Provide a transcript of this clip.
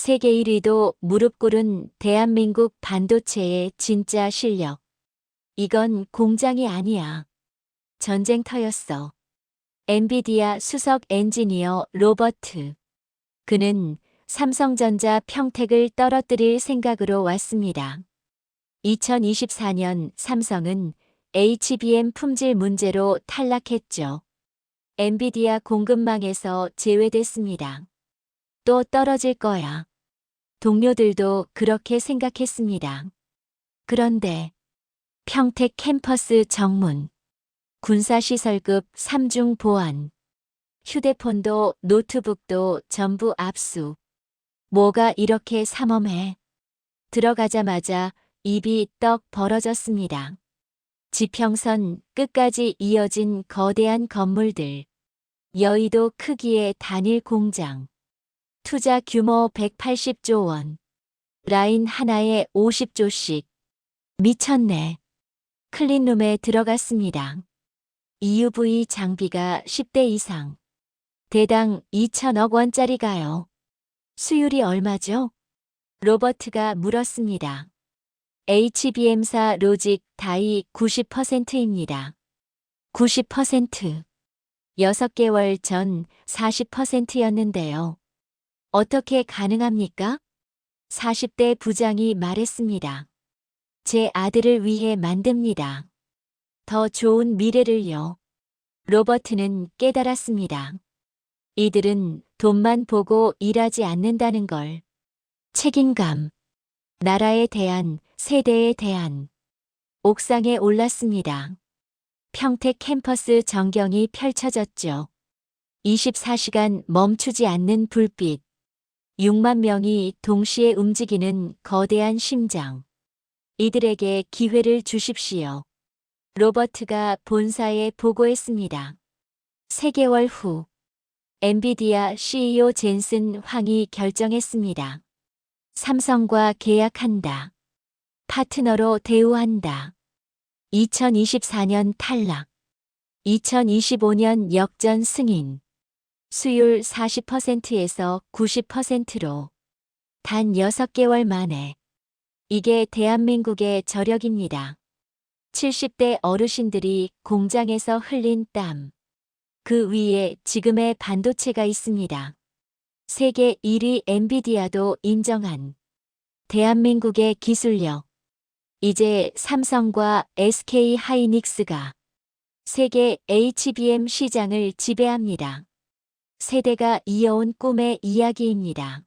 세계 1위도 무릎 꿇은 대한민국 반도체의 진짜 실력. 이건 공장이 아니야. 전쟁터였어. 엔비디아 수석 엔지니어 로버트. 그는 삼성전자 평택을 떨어뜨릴 생각으로 왔습니다. 2024년 삼성은 HBM 품질 문제로 탈락했죠. 엔비디아 공급망에서 제외됐습니다. 또 떨어질 거야. 동료들도 그렇게 생각했습니다. 그런데 평택 캠퍼스 정문, 군사시설급 3중 보안, 휴대폰도 노트북도 전부 압수. 뭐가 이렇게 삼엄해? 들어가자마자 입이 떡 벌어졌습니다. 지평선 끝까지 이어진 거대한 건물들. 여의도 크기의 단일 공장. 투자 규모 180조 원. 라인 하나에 50조씩. 미쳤네. 클린룸에 들어갔습니다. EUV 장비가 10대 이상. 대당 2천억 원짜리가요. 수율이 얼마죠? 로버트가 물었습니다. HBM사 로직 다이 90%입니다. 90%. 6개월 전 40%였는데요. 어떻게 가능합니까? 40대 부장이 말했습니다. 제 아들을 위해 만듭니다. 더 좋은 미래를요. 로버트는 깨달았습니다. 이들은 돈만 보고 일하지 않는다는 걸. 책임감. 나라에 대한, 세대에 대한. 옥상에 올랐습니다. 평택 캠퍼스 전경이 펼쳐졌죠. 24시간 멈추지 않는 불빛. 6만 명이 동시에 움직이는 거대한 심장. 이들에게 기회를 주십시오. 로버트가 본사에 보고했습니다. 3개월 후, 엔비디아 CEO 젠슨 황이 결정했습니다. 삼성과 계약한다. 파트너로 대우한다. 2024년 탈락. 2025년 역전 승인. 수율 40%에서 90%로. 단 6개월 만에. 이게 대한민국의 저력입니다. 70대 어르신들이 공장에서 흘린 땀. 그 위에 지금의 반도체가 있습니다. 세계 1위 엔비디아도 인정한 대한민국의 기술력. 이제 삼성과 SK 하이닉스가 세계 HBM 시장을 지배합니다. 세대가 이어온 꿈의 이야기입니다.